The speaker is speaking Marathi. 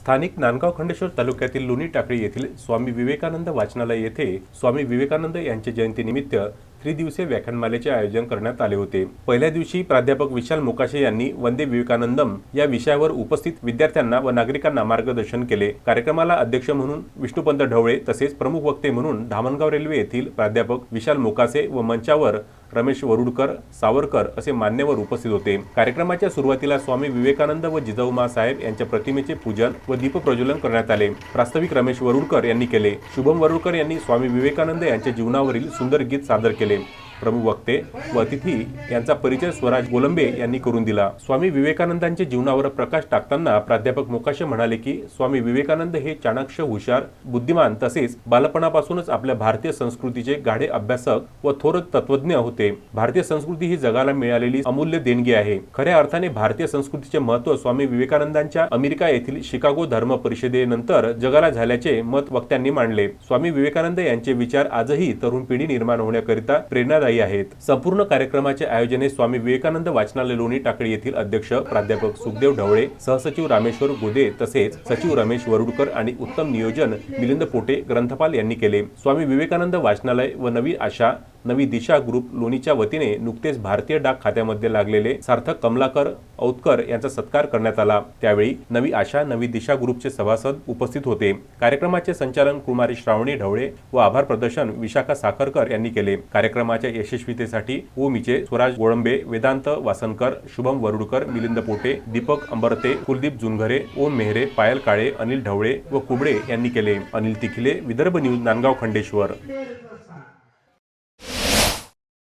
स्थानिक नांदगाव खंडेश्वर तालुक्यातील लोणी टाकळी येथील स्वामी विवेकानंद वाचनालय येथे स्वामी विवेकानंद यांच्या जयंतीनिमित्त त्रिदिवसीय व्याख्यानमालेचे आयोजन करण्यात आले होते. पहिल्या दिवशी प्राध्यापक विशाल मोकाशे यांनी वंदे विवेकानंदम या विषयावर उपस्थित विद्यार्थ्यांना व नागरिकांना मार्गदर्शन केले. कार्यक्रमाला अध्यक्ष म्हणून विष्णुपंत ढवळे तसेच प्रमुख वक्ते म्हणून धामणगाव रेल्वे येथील प्राध्यापक विशाल मोकासे व मंचावर रमेश वरुडकर सावरकर असे मान्यवर उपस्थित होते. कार्यक्रमाच्या सुरुवातीला स्वामी विवेकानंद व जिजाऊमा साहेब यांच्या प्रतिमेचे पूजन व दीपप्रज्वलन करण्यात आले. प्रास्ताविक रमेश वरुडकर यांनी केले. शुभम वरुडकर यांनी स्वामी विवेकानंद यांच्या जीवनावरील सुंदर गीत सादर केले. Belén. प्रमुख वक्ते व अतिथी यांचा परिचय स्वराज गोलंबे यांनी करून दिला. स्वामी विवेकानंदांच्या जीवनावर प्रकाश टाकताना प्राध्यापक मोकाशे म्हणाले की स्वामी विवेकानंद हे चाणाक्ष हुशार बुद्धिमान तसेच बालपणापासूनच आपल्या भारतीय संस्कृतीचे गाढे अभ्यासक व थोर तत्वज्ञ होते. भारतीय संस्कृती ही जगाला मिळालेली अमूल्य देणगी आहे. खऱ्या अर्थाने भारतीय संस्कृतीचे महत्त्व स्वामी विवेकानंदांच्या अमेरिका येथील शिकागो धर्म परिषदेनंतर जगाला झाल्याचे मत वक्त्यांनी मांडले. स्वामी विवेकानंद यांचे विचार आजही तरुण पिढी निर्माण होण्याकरिता प्रेरणादायी आहेत. संपूर्ण कार्यक्रमाचे आयोजन स्वामी विवेकानंद वाचनालय लोणी टाकळी येथील अध्यक्ष प्राध्यापक सुखदेव ढवळे सहसचिव रामेश्वर गोदे तसेच सचिव रमेश वरुडकर आणि उत्तम नियोजन मिलिंद पोटे ग्रंथपाल यांनी केले. स्वामी विवेकानंद वाचनालय व नवी आशा नवी दिशा ग्रुप लोणीच्या वतीने नुकतेच भारतीय डाक खात्यामध्ये लागलेले सार्थक कमलाकर औतकर यांचा सत्कार करण्यात आला. त्यावेळी नवी आशा नवी दिशा ग्रुपचे सभासद उपस्थित होते. कार्यक्रमाचे संचालन कुमारी श्रावणी ढवळे व आभार प्रदर्शन विशाखा साखरकर यांनी केले. कार्यक्रमाच्या यशस्वीतेसाठी ओमीचे स्वराज गोळंबे वेदांत वासनकर शुभम वरुडकर मिलिंद पोटे दीपक अंबरते कुलदीप जुनघरे ओम मेहरे पायल काळे अनिल ढवळे व कुबडे यांनी केले. अनिल तिखिले विदर्भ न्यूज नांदगाव खंडेश्वर.